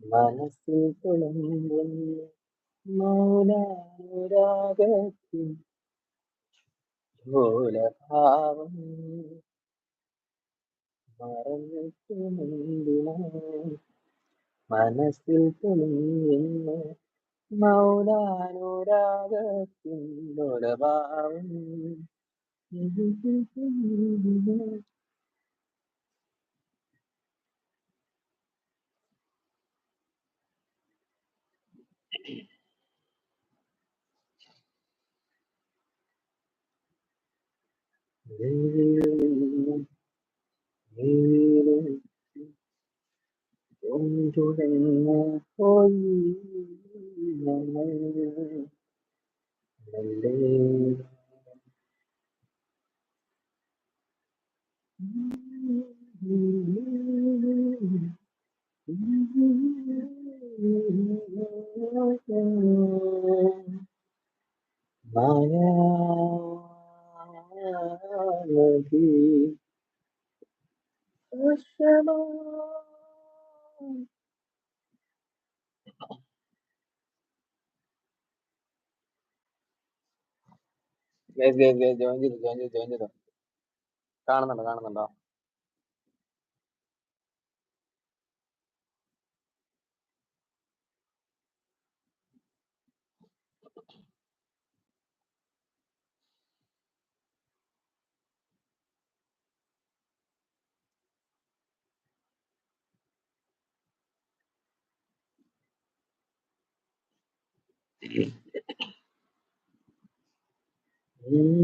മനസ്സിൽ തുളങ്ങുന്ന മൗനാനുരാഗത്തിൽ ലോലഭാവം മറന്നിട്ടുമെന്തിനാ മനസ്സിൽ തുളുമ്പുന്ന മൗനാനുരാഗത്തിൻ ലോലഭാവം തുടങ്ങ പോയി നമ്മൾ മെല്ലെ മായാനദി വശമാ ഗൈസ് ഗൈസ് ഗൈസ് ജോയിൻ ചെയ്തു ജോയിൻ ചെയ്തു ജോയിൻ ചെയ്തു കാണുന്നുണ്ടോ കാണുന്നുണ്ടോ. എന്നും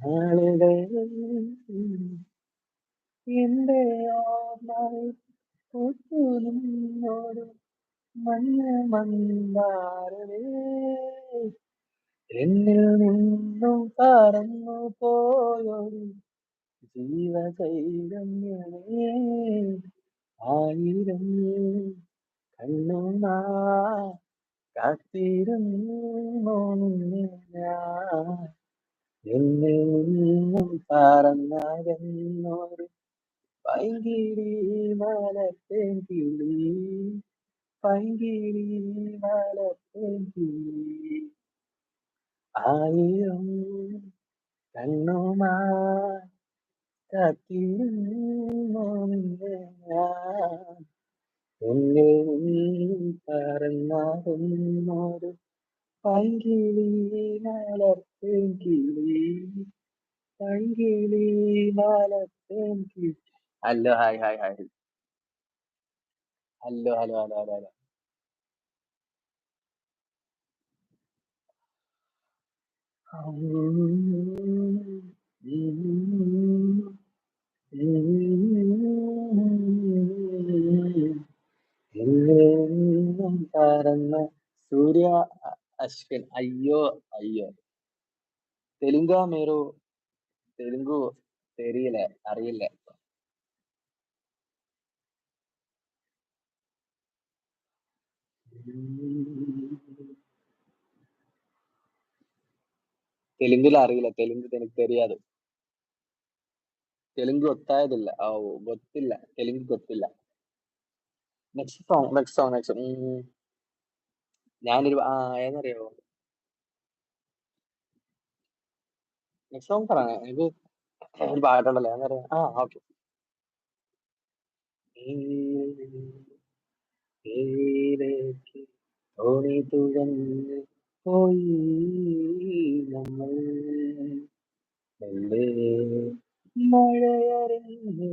നാളുകൾ എന്റെ ഓർമ്മ പൂത്തുനിന്നോട് മഞ്ഞ മന്ദാരവേ എന്നിൽ നിന്നും പറന്നു പോയൊരു ജീവചൈതന്യമേ. ആയിരം കണ്ണുമാ കാത്തിരുന്നു ഞാൻ. എന്നിൽ നിന്നും പറന്നകന്നൊരു പൈകിളി മലത്തേൻ കിളി. പൈകിളി മലത്തേൻ കിളി. ആയിരം കണ്ണുമാ കത്തിരുന്നു ഞാൻ. എന്നിൽ നിന്നും പറന്നകന്നൊരു പൈകിളി മലത്തേൻ കിളി പൈകിളി മലത്തേൻ കിളി. Hello hi hi hi. Hello hello hello hello hello. എന്നും മറന്ന് സൂര്യ അശ്വിൻ അയ്യോ അയ്യോ തെലുങ്കാ മേരു തെലുങ്കു തെരിയില്ല അറിയില്ല തെലുങ്കിൽ അറിയില്ല തെലുങ്ക് എനിക്ക് തെരിയാതെ തെലുങ്ക് ഒത്തായതില്ല ഓ ഗൊത്തില്ല Telugu ഗൊത്തില്ല next song next song next ഞാനൊരു ആ ഏതറിയോ? നെക്സ്റ്റ് സോങ് പറയാ എനിക്ക് ഒരു പാട്ടുണ്ടല്ലോ. ഏതറിയോ? ആ ഓക്കെ തോണി തുഴഞ്ഞ് പോയി നമ്മൾ. മെല്ലെ മഴയറിഞ്ഞ്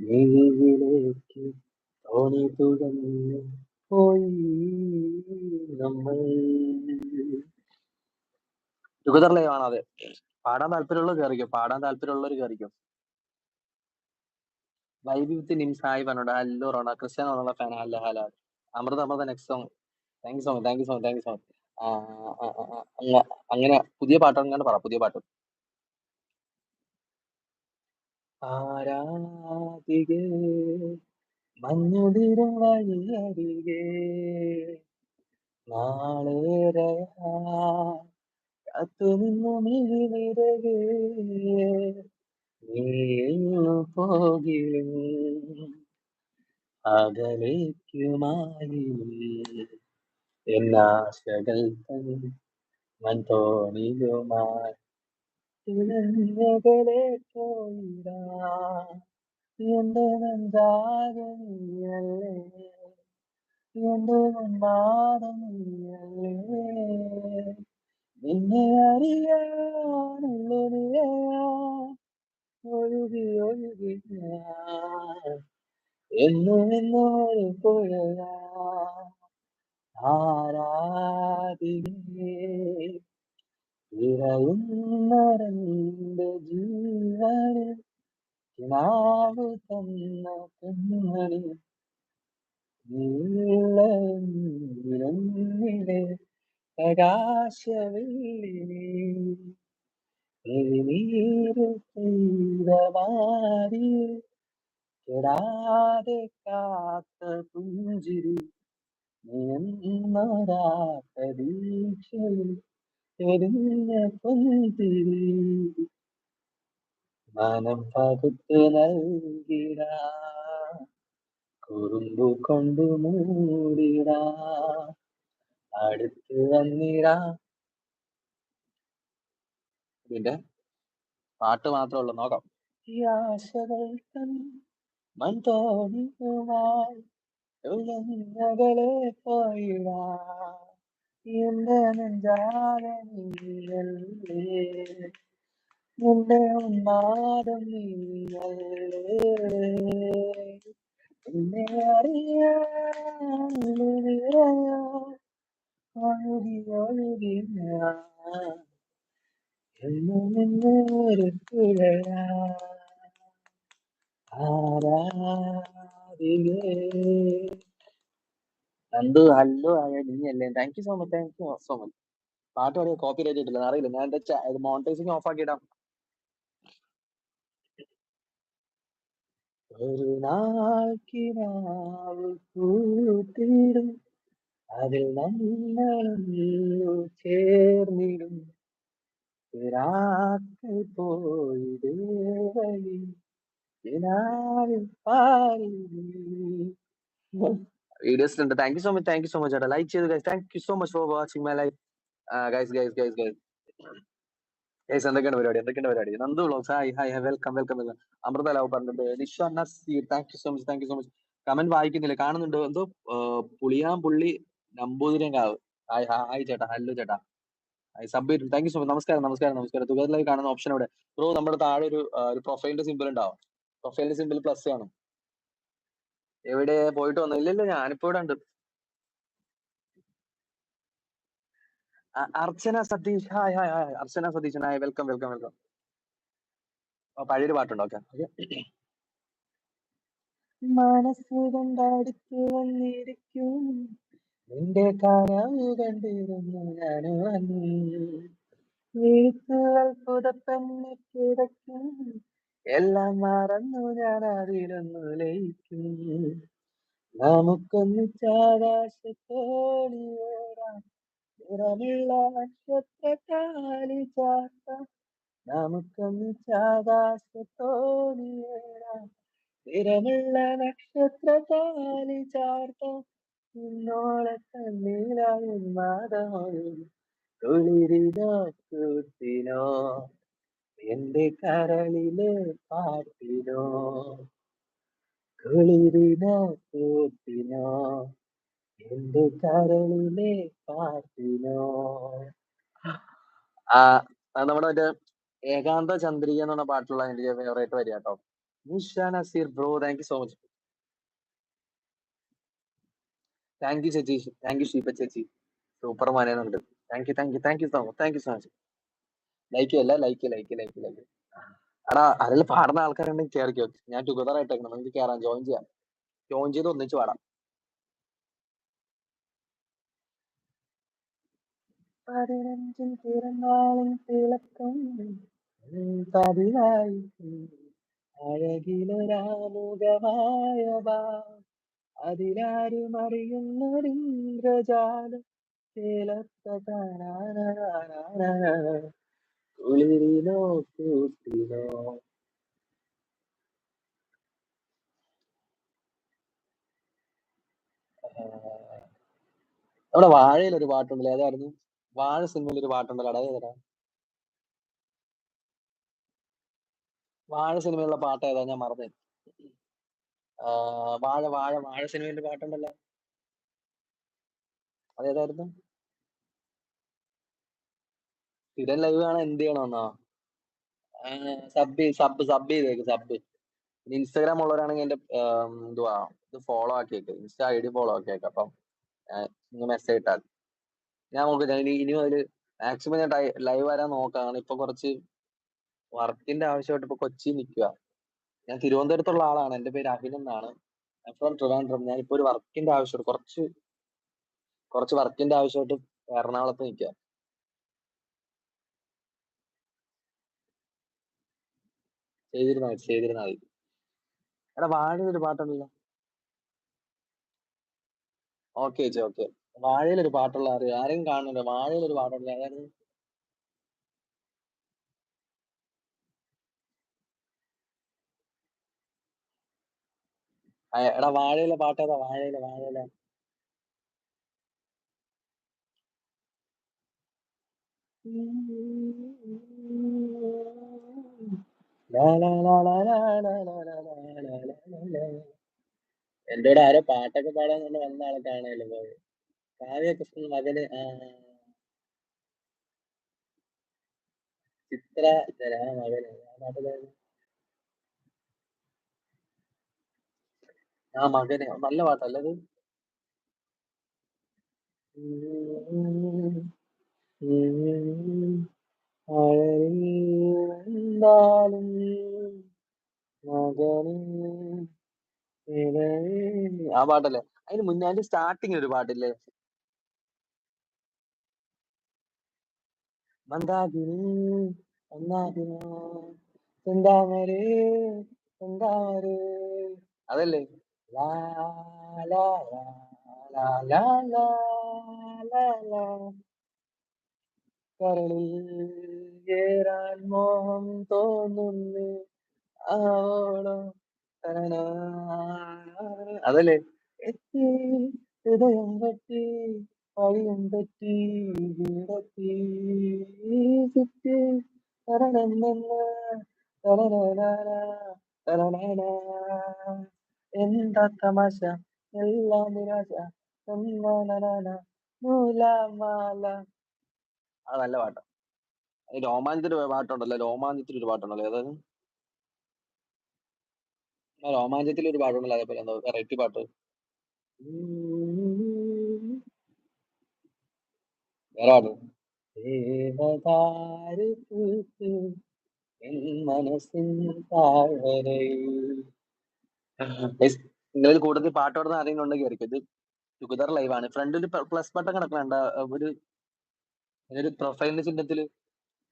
നീയിലേക്ക് തോണി തുഴഞ്ഞു പോയി അത് പാടാൻ താല്പര്യമുള്ളത് കയറിക്കും പാടാൻ താല്പര്യമുള്ളവർ കയറിക്കും വൈബി വിത്ത് നിംസായി പറഞ്ഞോട് ഹലോ റോണ. ക്രിസ്ത്യാനോ റോണ ഫാൻ ഹല്ല Hala. Amrita Amrita next song thank you so much thank you so much thank you so much അങ്ങനെ പുതിയ പാട്ടാണ് പറ പുതിയ പാട്ട്. ആരാധികേ? മഞ്ഞുതിരും വഴിയരികെ നാളേറെയാ കാത്തുനിന്നു മിഴിനിരകെ? നീ എങ്ങു പോകിലും അകലേക്കുമായി എന്നാശകൾ തൻ മൺതോണിലുമായി തിളങ്ങകലെ പോയിടാ എന്റെ നെഞ്ചാകെ നീയല്ലേ എന്റെ മുന്നാടം നീയല്ലേ നിന്നെ അറിയാനുള്ളതിയാ ഒഴുകി ഒഴുകി ഞാൻ. എന്നും എന്നും മാറി കെടാതെ കാത്ത പുഞ്ചിരി നീന്നൊരാ പ്രതീക്ഷയിൽ മനം പകുത്ത് നൽകിടാ. കുറുമ്പു കൊണ്ടു മൂടിട. അടുത്ത് വന്നിടാ. പാട്ട് മാത്രമേ ഉള്ളൂ. നോക്കാം. ഈ ആശകൾ മൺതോണിയുമായി പോയിടാ. എന്റെ നെഞ്ചാലെ നീയല്ലേ. എന്റെ ഉന്മാദം നീയല്ലേ. എന്നെ അറിയാ ഒഴുകി ഒഴുകി ഞാൻ എന്നും എന്നൊരു പുഴയാ ആരാധികേ. നന്ദു ഹലോ ആയ നീയല്ലേ thank you so much thank you so much പാട്ട് പാടിയ കോപ്പി റേറ്റ് അറിയില്ല. ഞാൻ എന്താ മോണിറ്റൈസിങ് ഓഫ് ആക്കിയിടാം. ഒരു നാൾ കിനാവ് കൂട്ടിടും അതിൽ നമ്മളൊന്നു ചേർന്നിടും. പോയി കിനാവിൽ പാടി. വീഡിയോസ് ഉണ്ട് thank you so much thank you so much ചേട്ടാ ലൈക്ക് ചെയ്ത് guys thank you so much for watching my life guys guys guys guys guys എന്തൊക്കെയാണ് പരിപാടി? എന്തൊക്കെയാണ് പരിപാടി? Nandu vlogs hi hi welcome welcome welcome Amrita love പറഞ്ഞിട്ടുണ്ട്. Nisha Nazeer thank you so much thank you so much comment വായിക്കുന്നില്ല. കാണുന്നുണ്ട്. എന്തോ പുളിയാമ്പുള്ളി നമ്പൂതിരിയും കാവ്. ഹായ് ഹായ് ചേട്ടാ. ഹലോ ചേട്ടാ. താങ്ക് യു സോ മച്ച് നമസ്കാരം നമസ്കാരം നമസ്കാരം. തുകർ ലൈവ് കാണുന്ന ഓപ്ഷൻ അവിടെ ബ്രോ നമ്മുടെ താഴെ ഒരു പ്രൊഫൈലിന്റെ സിമ്പിൾ ഉണ്ടാവും. പ്രൊഫൈലിന്റെ സിമ്പിൾ പ്ലസ് കാണും എവിടെ പോയിട്ട് വന്നു ഇല്ലല്ലോ ഞാനിപ്പോ ഇവിടെ ഉണ്ട്. Archana Satish hi hi hi. Archana Satish hi. Welcome welcome welcome. പഴയൊരു പാട്ടുണ്ടോ. ഓക്കെ. മനസ്സുകൊണ്ടടുത്ത് വന്നിരിക്കും നിന്റെ കനവ് കണ്ടിരുന്നു ഞാൻ വന്നു വീഴ്ത്തുകൾ പുതപ്പന്നെ കിടക്കും എല്ലാം മറന്നു ഞാൻ അതിലൊന്നു ലയിക്കും. നമുക്കൊന്നിച്ചാകാശത്തോളിയേറാം നിറമുള്ള നക്ഷത്രക്കാലി ചാർത്താം. നമുക്കൊന്നിച്ചാകാശത്തോളിയേറാം നിറമുള്ള നക്ഷത്രക്കാലി ചാർത്താം. നിന്നോളെ തന്നീലായും മാതമോ കുളിരിതോ കൂത്തിനോ. എന്റെ കരളിലെ പാട്ടിനോ കുളിരിനോ കൂത്തിനോ എന്റെ കരളിലെ പാട്ടിനോ. ആ നമ്മുടെ മറ്റേ ഏകാന്ത ചന്ദ്രിക എന്ന് പറഞ്ഞ പാട്ടുള്ള എന്റെ ഫേവറേറ്റ് വരിക കേട്ടോ. Nisha Nazeer bro thank you so much thank you ചേച്ചി. താങ്ക് യു ഷീപ്പ ചേച്ചി. Super മാനുണ്ട് thank you thank you thank you so much thank you so much like അല്ല ലൈക്ക് ലൈക്ക് ലൈക്ക് ലൈക്ക് എടാ അതിൽ പാടുന്ന ആൾക്കാരുണ്ടെങ്കിൽ കയറിക്കോ ഞാൻ ടുഗദർ ആയിട്ടേക്കണം. നിങ്ങൾക്ക് കയറാം ജോയിൻ ചെയ്യാം. ജോയിൻ ചെയ്ത് ഒന്നിച്ച് പാടാം. പതിനഞ്ചിൻ പിറന്നാളിൻ തിളക്കം. പതിവായി അഴകിലൊരാമുഖമായ അതിലാരും അറിയുന്നൊരിന്ദ്രജാലം ചേലത്ത കുളിരിനോ കൂട്ടിനോ നമ്മുടെ വാഴയിൽ ഒരു പാട്ടുണ്ടല്ലോ? ഏതായിരുന്നു വാഴ സിനിമയിൽ ഒരു പാട്ടുണ്ടല്ലോ അടാ ഏതാ വാഴ സിനിമയിലുള്ള പാട്ട് ഏതാ? ഞാൻ മറന്നു. വാഴ വാഴ വാഴ സിനിമയിലെ പാട്ടുണ്ടല്ലോ. അതേതായിരുന്നു? സ്ഥിരം ലൈവ് കാണാൻ എന്ത് ചെയ്യണമെന്നോ സബ് സബ് സബ് ചെയ്തേക്ക് സബ് ഇൻസ്റ്റാഗ്രാം ഉള്ളവരാണെങ്കിൽ എന്റെ എന്തുവാ? ഇത് ഫോളോ ആക്കിയേക്ക്. ഇൻസ്റ്റാ ഐ ഡി ഫോളോ ആക്കിയേക്ക്. അപ്പം മെസ്സേജ് ഇട്ടാൽ. ഞാൻ നോക്കാം ഇനി അതിൽ മാക്സിമം ഞാൻ ലൈവ് വരാൻ നോക്കാം. ഇപ്പൊ കുറച്ച് വർക്കിന്റെ ആവശ്യമായിട്ട് ഇപ്പൊ കൊച്ചി നിൽക്കുക ഞാൻ തിരുവനന്തപുരത്തുള്ള ആളാണ്. എന്റെ പേര് അഖിൽ എന്നാണ്. ഫ്രം ട്രിവാൻഡ്രം ഞാൻ ഇപ്പൊ ഒരു വർക്കിന്റെ ആവശ്യമായിട്ട് കുറച്ച് കുറച്ച് വർക്കിന്റെ ആവശ്യമായിട്ട് എറണാകുളത്ത് നിൽക്കുക ചെയ്തിരുന്ന ചെയ്തിരുന്ന മതി. എടാ വാഴയിലൊരു പാട്ടുണ്ടല്ലോ. ഓക്കെ ചേച്ചി ഓക്കെ. വാഴയിലൊരു പാട്ടുള്ള അറിയോ? ആരെയും കാണുന്നുണ്ടോ വാഴയിലൊരു പാട്ടുള്ള അതായിരുന്നു എടാ വാഴയിലെ പാട്ട് ഏതാ? വാഴയിലെ വാഴയിലെ. Mm-hmm. എന്റെ കൂടെ ആരോ പാട്ടൊക്കെ പാടാൻ കൊണ്ട് വന്ന ആളെ കാണാല്ലോ പോയത് കാവ്യ കൃഷ്ണൻ മകന് ചിത്ര മകന് ആ മകന് നല്ല പാട്ടല്ലേ അത് നിലവേ- ആ പാട്ടല്ലേ? അതിന് മുന്നേ അതിന്റെ സ്റ്റാർട്ടിങ് ഒരു പാട്ടില്ലേ? മന്ദാകിനി അതല്ലേ? ലാ ലാ ലാ ലാ ലാ ലാ. കരളിൽ ഏറാൻ മോഹം തോന്നുന്നു ആവോളം. അതല്ലേ ഹൃദയം പറ്റി വഴിയും പറ്റി വീടത്തി ചുറ്റി തരണമെന്ന്. എന്താ തമാശ എല്ലാം നിരാശ നൂലാമാല ആ നല്ല പാട്ടാ ഒരു പാട്ടുണ്ടല്ലോ രോമാഞ്ചത്തിൽ ഒരു പാട്ടുണ്ടല്ലോ ഏതാണ് രോമാഞ്ചത്തിൽ ഒരു പാട്ടുണ്ടല്ലോ അതേപോലെ എന്തോ വെറൈറ്റി പാട്ട്. വേറെ പാട്ട്. നിങ്ങളിൽ കൂടുതൽ പാട്ട് പാടുന്ന ആരെങ്കിലും ഉണ്ടെങ്കിൽ ആയിരിക്കും. ഇത് ടുഗദർ ലൈവ് ആണ്. ഫ്രണ്ടിൽ പ്ലസ് ബട്ടൺ കിടക്കണണ്ട ഒരു ഒരു പ്രൊഫൈലിന്റെ ചിഹ്നത്തിൽ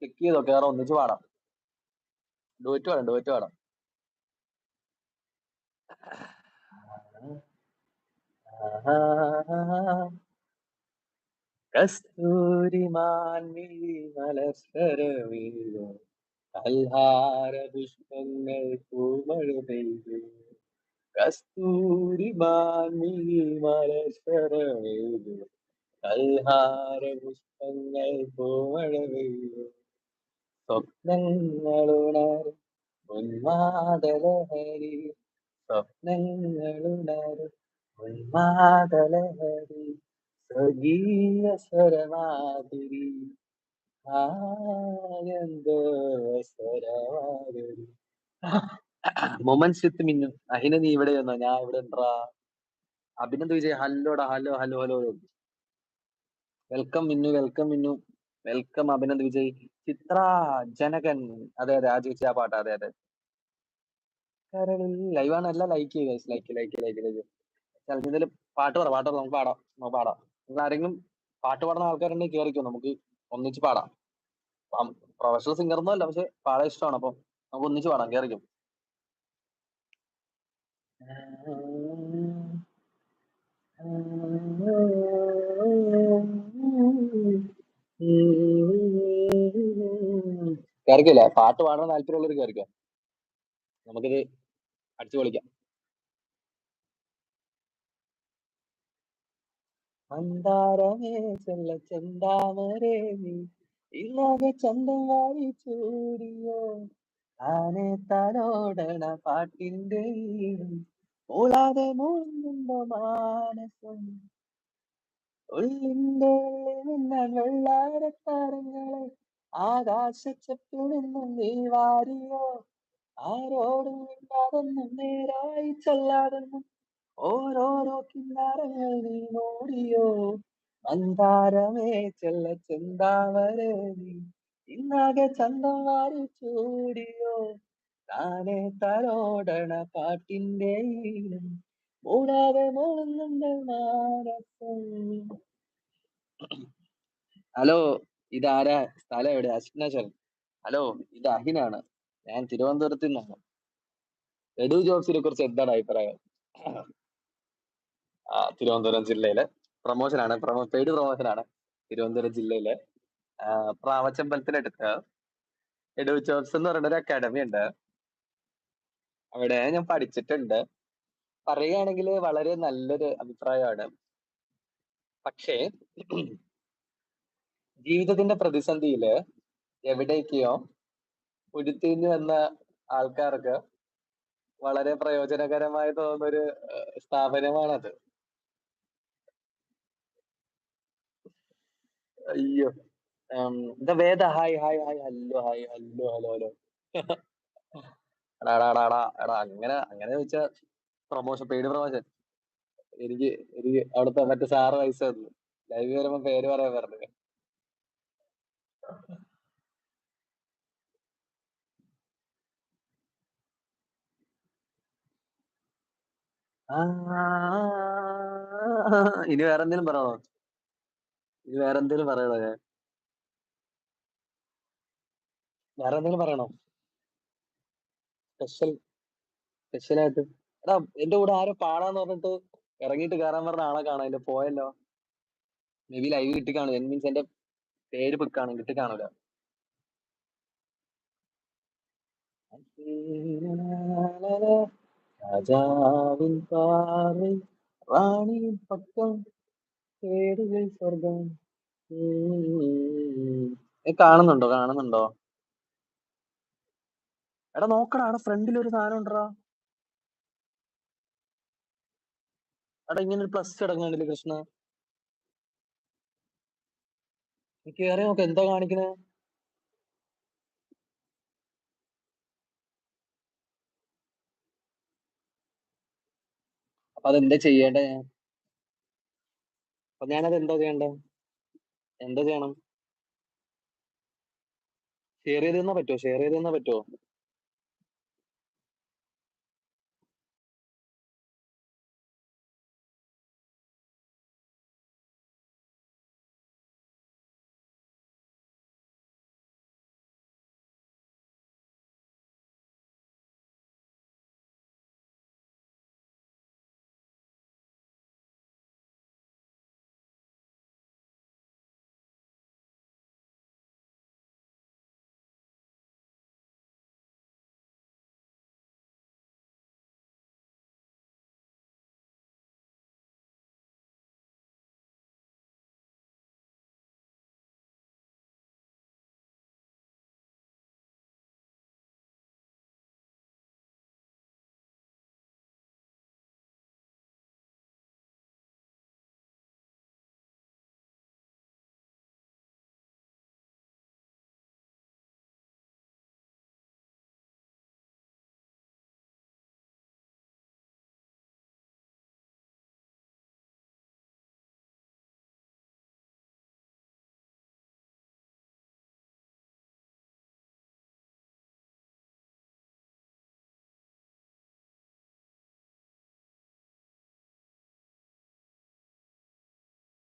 ക്ലിക്ക് ചെയ്ത് നോക്കി. കേറോ ഒന്നിച്ച് പാടാം. ഡുവറ്റ് പാടാം ഡുവറ്റ് പാടാം കസ്തൂരി കൽഹാര പുഷ്പങ്ങൾ പൂമഴ കൽഹാര പുഷ്പങ്ങൾ പൂമഴ സ്വപ്നങ്ങളുണരും ഉന്മാദലഹരി. സ്വപ്നങ്ങളുണരും ഉന്മാദലഹരി. സ്വഗീയ സ്വരമാതിരി. സ്വരമാതിരി. മൊമെന്റ്സ് വിത്ത് മിന്നു. അഹിന നീ ഇവിടെ വന്നോ? ഞാൻ ഇവിടെ ഉണ്ടാ Abhinand Vijay. ഹല്ലോടാ hello hello hello. Welcome Minnu welcome Minnu. Welcome Abhinand Vijay Chitra Janakan അതെ അതെ ആ ചേച്ചി ആ പാട്ട് അതെ അതെ ലൈവ് ലൈവാണ് എല്ലാം ലൈക്ക് ചെയ്യുക ലൈക്ക് ലൈക്ക് ലൈക്ക് ലൈക്ക് ചിലതിൽ പാട്ട് പറ പാട്ട് നമുക്ക് പാടാം നമുക്ക് പാടാം നിങ്ങൾ ആരെങ്കിലും പാട്ട് പാടുന്ന ആൾക്കാരുണ്ടെങ്കിൽ കേറിക്കോ നമുക്ക് ഒന്നിച്ച് പാടാം പ്രൊഫഷണൽ സിംഗർ ഒന്നും അല്ല പക്ഷെ പാടാൻ ഇഷ്ടമാണ് അപ്പം നമുക്ക് ഒന്നിച്ച് പാടാം കേറിക്കും കേറിക്കില്ല പാട്ട് പാടാൻ താല്പര്യമുള്ളവർ കേറിക്കോ. നമുക്കിത് അടിച്ചു പൊളിക്കാം. മന്ദാരമേ ചെല്ല ചെന്താമരേ നീ. ഇല്ലാതെ ചന്തം വാരി ചൂടിയോ. ആനെ തലോടണ പാട്ടിന്റെ ഈണം. മൂളാതെ മൂളുന്നുണ്ടോ മാനസം. ഉള്ളിന്റെ ഉള്ളിൽ നിന്ന വെള്ളാരത്താരങ്ങളെ ആകാശച്ചപ്പിൽ നിന്നും നീ വാരിയോ? ആരോടും മിണ്ടാതൊന്നും നേരായി ചൊല്ലാതെന്നും ഓരോരോ കിന്നാരങ്ങൾ നീ ഓടിയോ മന്ദാരമേ ചെല്ല ചെന്താവരെ നീ ഇന്നാകെ ചന്തം വാരി ചൂടിയോ? താനെ തലോടണ പാട്ടിന്റെ ഈണം ഹലോ ഇതാരാ? സ്ഥലം എവിടെ? അശ്നശൻ ഹലോ ഇത് അഹിനാണ്. ഞാൻ തിരുവനന്തപുരത്ത് നിന്നാണ്. എഡു ജോബ്സിനെ കുറിച്ച് എന്താണ് അഭിപ്രായം? ആ തിരുവനന്തപുരം ജില്ലയിലെ പ്രൊമോഷൻ ആണ് പെയ്ഡ് പ്രൊമോഷൻ ആണ് തിരുവനന്തപുരം ജില്ലയിലെ. പ്രാവച്ചമ്പലത്തിനടുത്ത് എഡു ജോബ്സ് എന്ന് പറയുന്ന ഒരു അക്കാഡമി ഉണ്ട്. അവിടെ ഞാൻ പഠിച്ചിട്ടുണ്ട്. പറയുകയാണെങ്കിൽ വളരെ നല്ലൊരു അഭിപ്രായമാണ്. പക്ഷേ ജീവിതത്തിന്റെ പ്രതിസന്ധിയിൽ എവിടേക്കോ ഉരുത്തിരിഞ്ഞു വന്ന ആൾക്കാർക്ക് വളരെ പ്രയോജനകരമായി തോന്നുന്നൊരു സ്ഥാപനമാണത്. അയ്യോ എന്താ Veda hi hi hi hello hi hello hello hello. എടാ എടാ അങ്ങനെ അങ്ങനെ ചോദിച്ചാ പ്രൊമോഷൻ പെയ്ഡ് പ്രൊമോഷൻ എനിക്ക് എനിക്ക് അവിടുത്തെ മറ്റേ സാറ് പൈസ തന്നു. ലൈവ് വരുമ്പോ പേര് പറയാൻ പറഞ്ഞു ഇനി വേറെ എന്തെങ്കിലും പറയണോ? ഇനി വേറെ എന്തെങ്കിലും പറയണോ ഞാൻ? വേറെ എന്തെങ്കിലും പറയണോ? സ്പെഷ്യൽ സ്പെഷ്യൽ ആയിട്ട് എടാ എന്റെ കൂടെ ആരോ പാടാന്ന് പറഞ്ഞിട്ട് ഇറങ്ങിയിട്ട് കയറാൻ പറഞ്ഞ ആളെ കാണാം. എന്റെ പോയല്ലോ. മേ ബി ലൈവ് കിട്ടി കാണും. മീൻസ് എന്റെ പേര് പിക്കാണ് കിട്ടി കാണൂല. രാജാവിൻ റാണി പക്കം സ്വർഗം. കാണുന്നുണ്ടോ? കാണുന്നുണ്ടോ? എടാ നോക്കടാ അവിടെ ഫ്രണ്ടിൽ ഒരു സാധനം ഉണ്ടോ എടാ ഇങ്ങനെ ഒരു പ്ലസ് കിടക്കുന്നുണ്ടല്ലേ കൃഷ്ണ? കേറി നോക്ക് എന്താ കാണിക്കണേ? അപ്പൊ അതെന്താ ചെയ്യേണ്ടേ? ഞാൻ അപ്പൊ ഞാനത് എന്താ ചെയ്യണ്ടേ? എന്താ ചെയ്യണം? ഷെയർ ചെയ്ത് തന്നാ പറ്റുമോ ഷെയർ ചെയ്ത് തന്നാ പറ്റുമോ